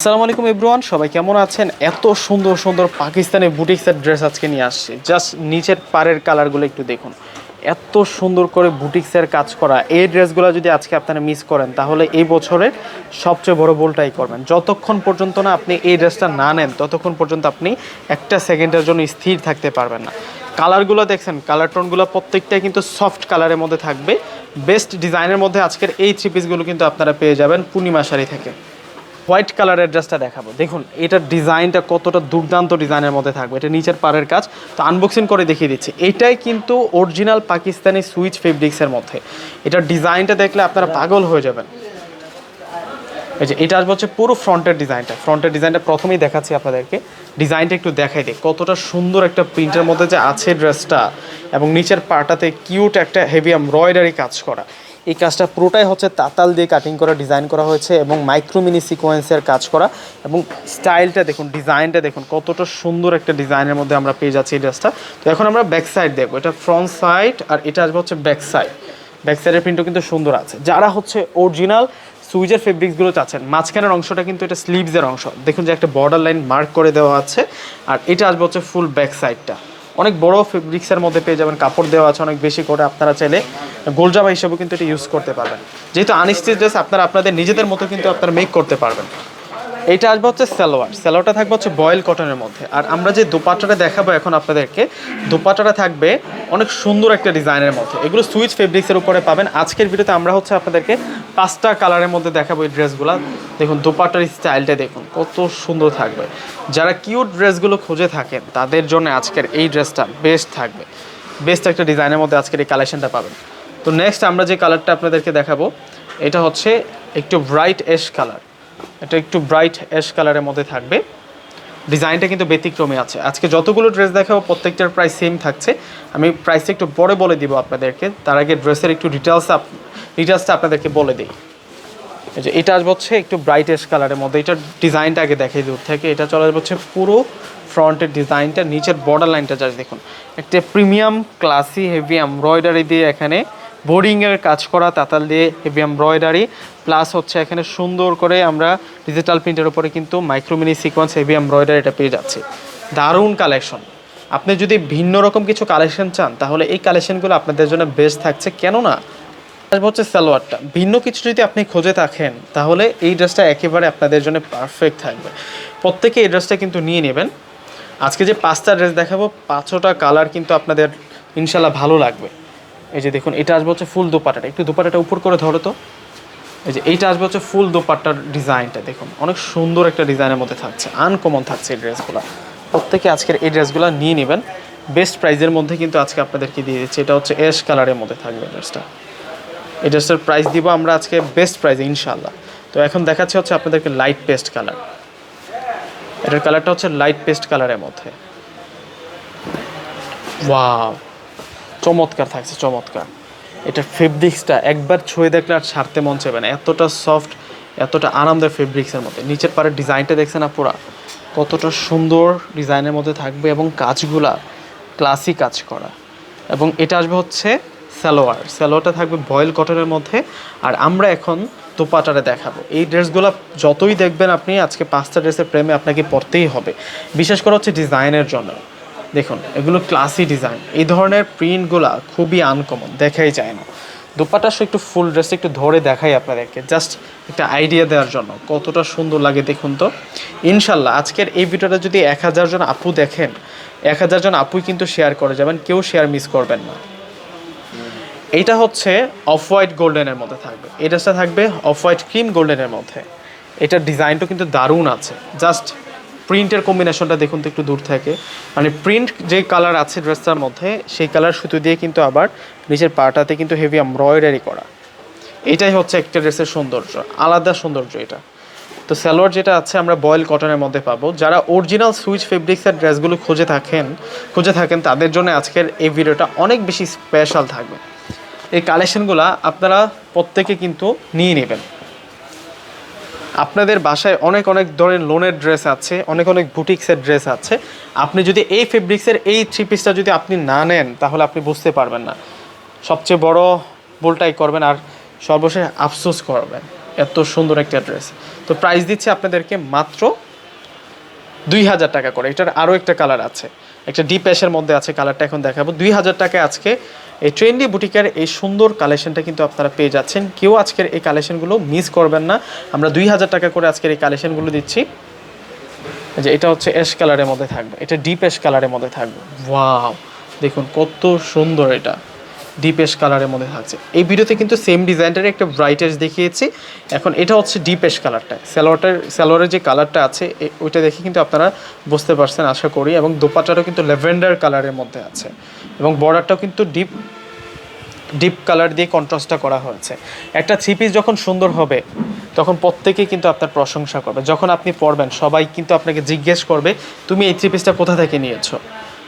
আসসালামু আলাইকুম এভরিওয়ান, সবাই কেমন আছেন? এত সুন্দর সুন্দর পাকিস্তানি বুটিক্সের ড্রেস আজকে নিয়ে আসছে। জাস্ট নিচের পাড়ের কালারগুলো একটু দেখুন। এত সুন্দর করে বুটিক্সের কাজ করা। এই ড্রেসগুলো যদি আজকে আপনারা মিস করেন, তাহলে এই বছরের সবচেয়ে বড় ভুলটাই করবেন। যতক্ষণ পর্যন্ত না আপনি এই ড্রেসটা না নেন, ততক্ষণ পর্যন্ত আপনি একটা সেকেন্ডের জন্য স্থির থাকতে পারবেন না। কালারগুলো দেখছেন, কালার টোনগুলো প্রত্যেকটাই কিন্তু সফট কালারের মধ্যে থাকবে। বেস্ট ডিজাইনের মধ্যে আজকের এই থ্রি পিসগুলো কিন্তু আপনারা পেয়ে যাবেন পূর্ণিমা শাড়ি থেকে। হোয়াইট কালারের ড্রেসটা দেখাবো। দেখুন, এটার ডিজাইনটা কতটা দুর্দান্ত ডিজাইনের মধ্যে থাকবে। এটা নিচের পাড়ের কাজ। তো আনবক্সিং করে দেখিয়ে দিচ্ছি। এটাই কিন্তু অরিজিনাল পাকিস্তানি সুইচ ফেব্রিক্সের মধ্যে। এটার ডিজাইনটা দেখলে আপনারা পাগল হয়ে যাবেন। এই যে, এটা আসবে হচ্ছে পুরো ফ্রন্টের ডিজাইনটা। ফ্রন্টের ডিজাইনটা প্রথমেই দেখাচ্ছি আপনাদেরকে। ডিজাইনটা একটু দেখাই দিই। কতটা সুন্দর একটা প্রিন্টের মধ্যে যে আছে ড্রেসটা এবং নিচের পাটাতে কিউট একটা হেভি এমব্রয়ডারি কাজ করা। এই কাজটা পুরোটাই হচ্ছে তাতাল দিয়ে কাটিং করা ডিজাইন করা হয়েছে এবং মাইক্রোমিনি সিকোয়েন্সের কাজ করা এবং স্টাইলটা দেখুন ডিজাইনটা দেখুন, কতটা সুন্দর একটা ডিজাইনের মধ্যে আমরা পেয়ে যাচ্ছি এই ড্রেসটা তো এখন আমরা ব্যাক সাইড দেখব, এটা ফ্রন্ট সাইড আর এটা আসবে হচ্ছে ব্যাক সাইড ব্যাক সাইডের প্রিন্টও কিন্তু সুন্দর আছে। যারা হচ্ছে অরিজিনাল সুইজের ফেব্রিক্সগুলো চাচ্ছেন, মাঝখানের অংশটা কিন্তু এটা স্লিভসের অংশ। দেখুন যে একটা বর্ডার লাইন মার্ক করে দেওয়া আছে। আর এটা আসবে হচ্ছে ফুল ব্যাক সাইডটা অনেক বড় ফেব্রিক্সের মধ্যে পেয়ে যাবেন, কাপড় দেওয়া আছে অনেক বেশি করে, আপনারা চাইলে গোলজামা হিসেবেও কিন্তু এটা ইউজ করতে পারবেন। যেহেতু আনস্টিচ ড্রেস আপনারা আপনাদের নিজেদের মতো কিন্তু আপনারা মেক করতে পারবেন। এইটা আসবে হচ্ছে সালোয়ার। সালোয়ারটা থাকবে হচ্ছে বয়েল কটনের মধ্যে। আর আমরা যে দোপাট্টাটা দেখাবো এখন আপনাদেরকে, দোপাট্টাটা থাকবে অনেক সুন্দর একটা ডিজাইনের মধ্যে। এগুলো সুইচ ফেব্রিক্সের উপরে পাবেন। আজকের ভিডিওতে আমরা হচ্ছে আপনাদেরকে পাঁচটা কালারের মধ্যে দেখাবো এই ড্রেসগুলো। দেখুন, দোপাট্টার স্টাইলটা দেখুন, কত সুন্দর থাকবে। যারা কিউট ড্রেসগুলো খুঁজে থাকেন, তাদের জন্য আজকের এই ড্রেসটা বেস্ট থাকবে। বেস্ট একটা ডিজাইনের মধ্যে আজকের এই কালেকশনটা পাবেন। তো নেক্সট আমরা যে কালারটা আপনাদেরকে দেখাবো, এটা হচ্ছে একটু ব্রাইট এশ কালার এটা একটু ব্রাইট অ্যাশ কালারের মধ্যে থাকবে। ডিজাইনটা কিন্তু ব্যতিক্রমী আছে। আজকে যতগুলো ড্রেস দেখাবো, প্রত্যেকটার প্রাইস সেম থাকছে। আমি প্রাইসটা একটু পরে বলে দিব আপনাদেরকে। তার আগে ড্রেসের একটু ডিটেলস ডিটেলসটা আপনাদেরকে বলে দিই। যে এটা আসবে হচ্ছে একটু ব্রাইট অ্যাশ কালারের মধ্যে। এটার ডিজাইনটা আগে দেখাই দূর থেকে। এটা চলে আসবে হচ্ছে পুরো ফ্রন্টের ডিজাইনটা নিচের বর্ডার লাইনটা জাস্ট দেখুন। একটা প্রিমিয়াম ক্লাসি হেভি এমব্রয়ডারি দিয়ে এখানে বোর্ডিংয়ের কাজ করা তাতাল দিয়ে হেভি এমব্রয়ডারি প্লাস হচ্ছে এখানে সুন্দর করে আমরা ডিজিটাল প্রিন্টের উপরে কিন্তু মাইক্রোমিনি সিকোয়েন্স হেভি এমব্রয়ডারি এটা পেয়ে যাচ্ছি। দারুণ কালেকশন আপনি যদি ভিন্ন রকম কিছু কালেকশন চান, তাহলে এই কালেকশনগুলো আপনাদের জন্য বেস্ট থাকছে। কেননা হচ্ছে সালোয়ারটা। ভিন্ন কিছু যদি আপনি খুঁজে থাকেন, তাহলে এই ড্রেসটা একেবারে আপনাদের জন্য পারফেক্ট থাকবে। প্রত্যেকে এই ড্রেসটা কিন্তু নিয়ে নেবেন। আজকে যে পাঁচটা ড্রেস দেখাবো, পাঁচটা কালার কিন্তু আপনাদের ইনশাল্লাহ ভালো লাগবে। এই যে দেখুন, এটা আসবে হচ্ছে ফুল দোপাটাটা একটু দোপাটাটা উপর করে ধরো তো। এই যে এইটা আসবে হচ্ছে ফুল দোপাট্টার ডিজাইনটা, দেখুন। অনেক সুন্দর একটা ডিজাইনের মধ্যে থাকছে আনকমন থাকছে এই ড্রেসগুলো। প্রত্যেকে আজকের এই ড্রেসগুলো নিয়ে নেবেন। বেস্ট প্রাইজের মধ্যে কিন্তু আজকে আপনাদেরকে দিয়ে দিচ্ছি। এটা হচ্ছে অ্যাশ কালারের মধ্যে থাকবে ড্রেসটা। এই ড্রেসটার প্রাইস দিব আমরা আজকে বেস্ট প্রাইজে ইনশাল্লাহ তো এখন দেখাচ্ছে হচ্ছে আপনাদেরকে লাইট পেস্ট কালার এটার কালারটা হচ্ছে লাইট পেস্ট কালারের মধ্যে। ওয়াও চমৎকার থাকছে, চমৎকার। এটা ফেব্রিক্সটা একবার ছুঁয়ে দেখলে আর ছাড়তে মন চাইবে না। এতটা সফট এতটা আরামদায়ক ফেব্রিক্সের মধ্যে। নিচের পাড়ের ডিজাইনটা দেখছে না পুরা? কতটা সুন্দর ডিজাইনের মধ্যে থাকবে এবং কাজগুলা ক্লাসি কাজ করা। এবং এটা আসবে হচ্ছে সালোয়ার। সালোয়ারটা থাকবে বয়েল কটনের মধ্যে। আর আমরা এখন দোপাটারে দেখাবো। এই ড্রেসগুলো যতই দেখবেন আপনি, আজকে পাঁচটা ড্রেসের প্রেমে আপনাকে পরতেই হবে। বিশেষ করে হচ্ছে ডিজাইনের জন্য। দেখুন, এগুলো ক্লাসি ডিজাইন এই ধরনের প্রিন্টগুলা খুবই আনকমন দেখাই যায় না। দোপাটা সে একটু ফুল ড্রেসটা একটু ধরে দেখাই আপনাদেরকে। জাস্ট একটা আইডিয়া দেওয়ার জন্য, কতটা সুন্দর লাগে দেখুন তো। ইনশাল্লাহ, আজকের এই ভিডিওটা যদি এক হাজার জন আপু দেখেন, এক হাজার জন আপুই কিন্তু শেয়ার করে যাবেন, কেউ শেয়ার মিস করবেন না। এইটা হচ্ছে অফ হোয়াইট গোল্ডেনের মধ্যে থাকবে। এই ড্রেসটা থাকবে অফ হোয়াইট ক্রিম গোল্ডেনের মধ্যে। এটার ডিজাইনটা কিন্তু দারুণ আছে। জাস্ট প্রিন্টের কম্বিনেশনটা দেখুন তো একটু দূর থেকে। মানে প্রিন্ট যে কালার আছে ড্রেসটার মধ্যে, সেই কালার সুতো দিয়ে কিন্তু আবার নিচের পাটাতে কিন্তু হেভি এমব্রয়ডারি করা। এটাই হচ্ছে একটা ড্রেসের সৌন্দর্য, আলাদা সৌন্দর্য এটা। তো সালোয়ার যেটা আছে আমরা বয়েল কটনের মধ্যে পাবো। যারা অরিজিনাল সুইচ ফেব্রিক্সের ড্রেসগুলো খুঁজে থাকেন খুঁজে থাকেন, তাদের জন্য আজকের এই ভিডিওটা অনেক বেশি স্পেশাল থাকবে। এই কালেকশনগুলো আপনারা প্রত্যেকে কিন্তু নিয়ে নেবেন। আপনাদের বাসায় অনেক অনেক ধরনের লোনের ড্রেস আছে, অনেক অনেক বুটিক্সের ড্রেস আছে। আপনি যদি এই ফেব্রিক্সের এই থ্রি পিসটা যদি আপনি না নেন, তাহলে আপনি বুঝতে পারবেন না। সবচেয়ে বড় ভুলটাই করবেন আর সর্বশেষ আফসোস করবেন। এত সুন্দর একটা ড্রেস। তো প্রাইস দিচ্ছে আপনাদেরকে মাত্র দুই হাজার টাকা করে। এটার আরও একটা কালার আছে। একটা ডিপ অ্যাশের মধ্যে আছে কালারটা এখন দেখাবো। দুই হাজার টাকায় আজকে এই ট্রেন্ডি বুটিকের এই সুন্দর কালেকশনটা কিন্তু আপনারা পেয়ে যাচ্ছেন। কেউ আজকের এই কালেকশনগুলো মিস করবেন না। আমরা দুই হাজার টাকা করে আজকের এই কালেকশনগুলো দিচ্ছি। যে এটা হচ্ছে অ্যাশ কালারের মধ্যে থাকবে। এটা ডিপ অ্যাশ কালারের মধ্যে থাকবে। ওয়াও দেখুন কত সুন্দর এটা। ডিপ অ্যাশ কালারের মধ্যে থাকছে। এই ভিডিওতে কিন্তু সেম ডিজাইনটার একটা ব্রাইট অ্যাশ দেখিয়েছি। এখন এটা হচ্ছে ডিপ অ্যাশ কালারটা স্যালোয়ারটার স্যালোয়ারের যে কালারটা আছে ওইটা দেখে কিন্তু আপনারা বুঝতে পারছেন, আশা করি। এবং দোপাটারও কিন্তু ল্যাভেন্ডার কালারের মধ্যে আছে। এবং বর্ডারটাও কিন্তু ডিপ ডিপ কালার দিয়ে কন্ট্রাস্টটা করা হয়েছে। একটা থ্রি পিস যখন সুন্দর হবে, তখন প্রত্যেকেই কিন্তু আপনার প্রশংসা করবে। যখন আপনি পরবেন, সবাই কিন্তু আপনাকে জিজ্ঞেস করবে, তুমি এই থ্রি পিসটা কোথা থেকে নিয়েছো?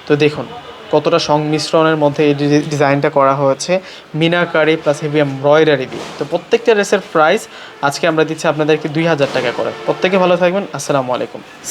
তো দেখুন কতটা সংমিশ্রণের মধ্যে এই ডিজাইনটা করা হয়েছে। মিনাকারি প্লাস হেভি এমব্রয়ডারি দিয়ে। তো প্রত্যেকটা ড্রেসের প্রাইস আজকে আমরা দিচ্ছি আপনাদেরকে দুই হাজার টাকা করে। প্রত্যেকে ভালো থাকবেন। আসসালামু আলাইকুম।